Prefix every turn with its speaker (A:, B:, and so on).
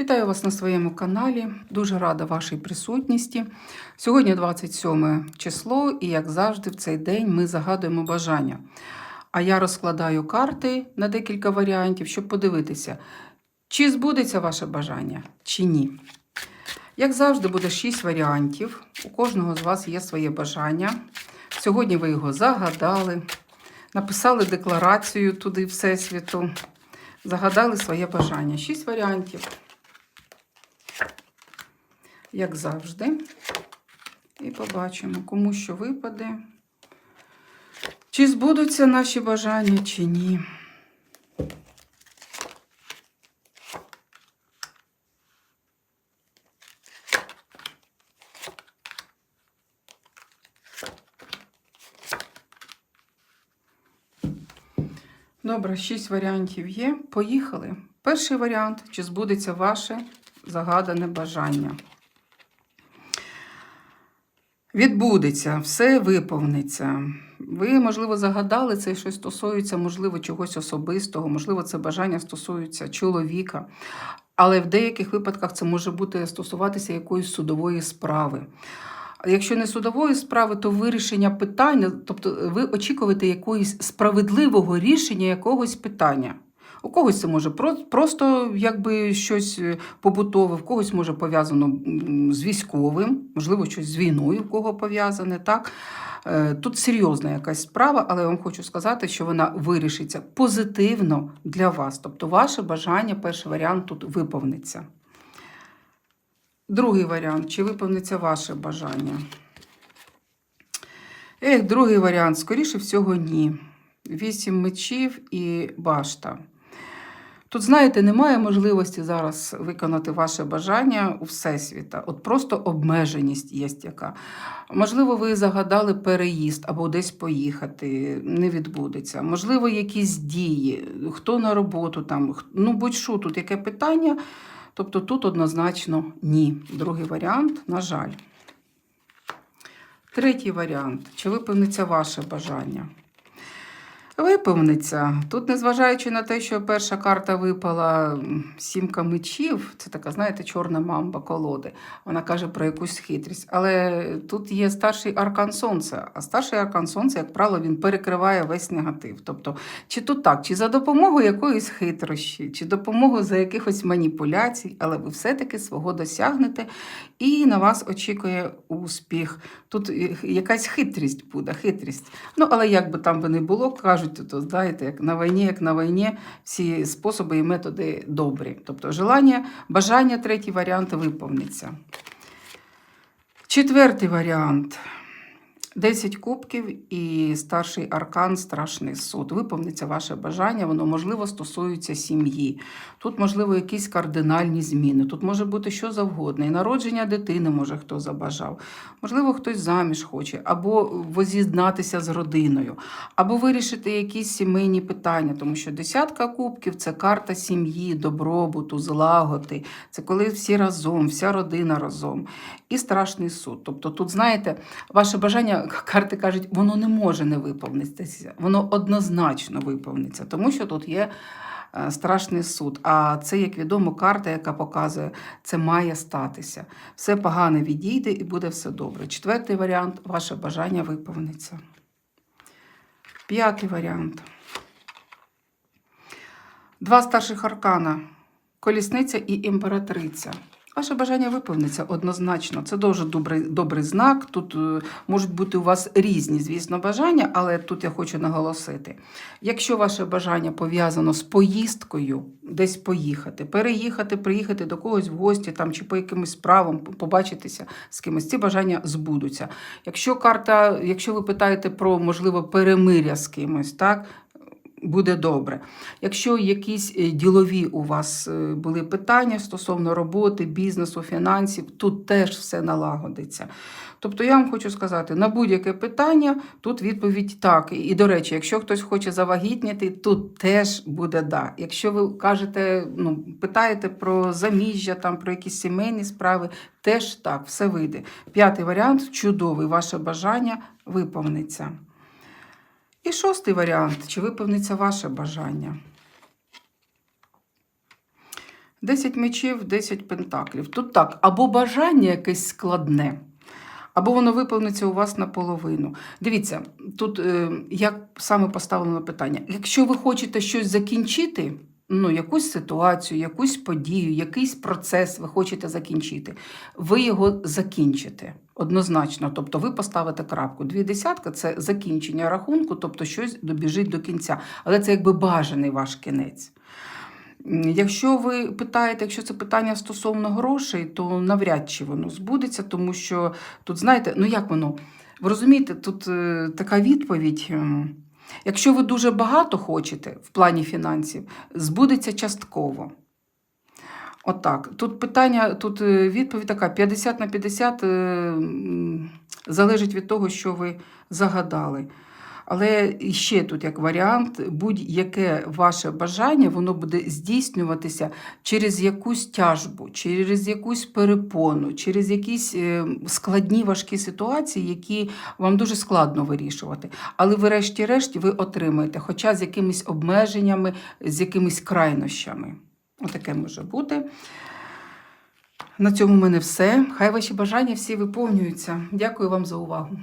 A: Вітаю вас на своєму каналі. Дуже рада вашій присутності. Сьогодні 27 число, і як завжди, в цей день ми загадуємо бажання. А я розкладаю карти на декілька варіантів, щоб подивитися, чи збудеться ваше бажання, чи ні. Як завжди, буде 6 варіантів. У кожного з вас є своє бажання. Сьогодні ви його загадали, написали декларацію туди, Всесвіту, загадали своє бажання. 6 варіантів як завжди. І побачимо, кому що випаде. Чи збудуться наші бажання, чи ні. Добре, шість варіантів є. Поїхали. Перший варіант: чи збудеться ваше загадане бажання. Відбудеться, все виповниться. Ви, можливо, загадали це щось стосується, можливо, чогось особистого, можливо, це бажання стосується чоловіка. Але в деяких випадках це може бути стосуватися якоїсь судової справи. Якщо не судової справи, то вирішення питання, тобто ви очікуєте якогось справедливого рішення якогось питання. У когось це може про- просто якби щось е, побутове, в когось може пов'язано з військовим, можливо, щось з війною, в кого пов'язане. Так? Е, Тут серйозна якась справа, але я вам хочу сказати, що вона вирішиться позитивно для вас. Тобто, ваше бажання, перший варіант тут виповниться. Другий варіант, чи виповниться ваше бажання? Ех, другий варіант, скоріше всього, ні. Вісім мечів і башта. Тут, знаєте, немає можливості зараз виконати ваше бажання у Всесвіта. От просто обмеженість є яка. Можливо, ви загадали переїзд або десь поїхати, не відбудеться. Можливо, якісь дії, хто на роботу там, ну будь-що тут яке питання. Тобто тут однозначно ні. Другий варіант, на жаль. Третій варіант. Чи виповниться ваше бажання? Виповниться. Тут, незважаючи на те, що перша карта випала сімка мечів, це така, знаєте, чорна мамба колоди. Вона каже про якусь хитрість. Але тут є старший аркан сонця. А старший аркан сонця, як правило, він перекриває весь негатив. Тобто, чи то так, чи за допомогою якоїсь хитрощі, чи допомогою за якихось маніпуляцій, але ви все-таки свого досягнете, і на вас очікує успіх. Тут е, якась хитрість буде, хитрість. Ну, але як би там би не було, кажуть, то, то знаєте, як на війні, як на війні, всі способи і методи добрі. Тобто, желання, бажання, третій варіант виповниться. Четвертий варіант. 10 кубків і старший аркан страшний суд. Виповниться ваше бажання, воно можливо стосується сім'ї. Тут, можливо, якісь кардинальні зміни. Тут може бути що завгодно. І народження дитини може хто забажав. Можливо, хтось заміж хоче, або воз'єднатися з родиною, або вирішити якісь сімейні питання, тому що десятка кубків це карта сім'ї, добробуту, злагоди. Це коли всі разом, вся родина разом. І страшний суд. Тобто, тут, знаєте, ваше бажання, карти кажуть, воно не може не виповнитися, воно однозначно виповниться, тому що тут є е, страшний суд. А це, як відомо, карта, яка показує, це має статися. Все погане відійде і буде все добре. Четвертий варіант ваше бажання виповниться. П'ятий варіант. Два старших аркана колісниця і імператриця. Ваше бажання виповниться однозначно. Це дуже добрий, добрий знак. Тут е, можуть бути у вас різні, звісно, бажання, але тут я хочу наголосити. Якщо ваше бажання пов'язано з поїздкою, десь поїхати, переїхати, приїхати до когось в гості там, чи по якимось справам, побачитися з кимось, ці бажання збудуться. Якщо карта, якщо ви питаєте про можливо перемиря з кимось, так. Буде добре. Якщо якісь е, ділові у вас е, були питання стосовно роботи, бізнесу, фінансів, тут теж все налагодиться. Тобто я вам хочу сказати, на будь-яке питання тут відповідь так. І, до речі, якщо хтось хоче завагітніти, тут теж буде да. Якщо ви кажете, ну, питаєте про заміжжя, там, про якісь сімейні справи, теж так, все вийде. П'ятий варіант чудовий, ваше бажання виповниться. І шостий варіант, чи виповниться ваше бажання? 10 мечів, 10 пентаклів. Тут так, або бажання якесь складне, або воно виповниться у вас наполовину. Дивіться, тут е, як саме поставлено питання. Якщо ви хочете щось закінчити, ну, якусь ситуацію, якусь подію, якийсь процес ви хочете закінчити, ви його закінчите. Однозначно, тобто ви поставите крапку. Дві десятка це закінчення рахунку, тобто щось добіжить до кінця. Але це якби бажаний ваш кінець. Якщо ви питаєте, якщо це питання стосовно грошей, то навряд чи воно збудеться, тому що тут, знаєте, ну як воно? Ви розумієте, тут е, така відповідь. Якщо ви дуже багато хочете в плані фінансів, збудеться частково. Отак. Тут питання, тут е, відповідь така: 50 на 50 е, залежить від того, що ви загадали. Але ще тут як варіант, будь-яке ваше бажання, воно буде здійснюватися через якусь тяжбу, через якусь перепону, через якісь е, складні важкі ситуації, які вам дуже складно вирішувати. Але врешті-решт ви отримаєте, хоча з якимись обмеженнями, з якимись крайнощами. Отаке може бути. На цьому в мене все. Хай ваші бажання всі виповнюються. Дякую вам за увагу.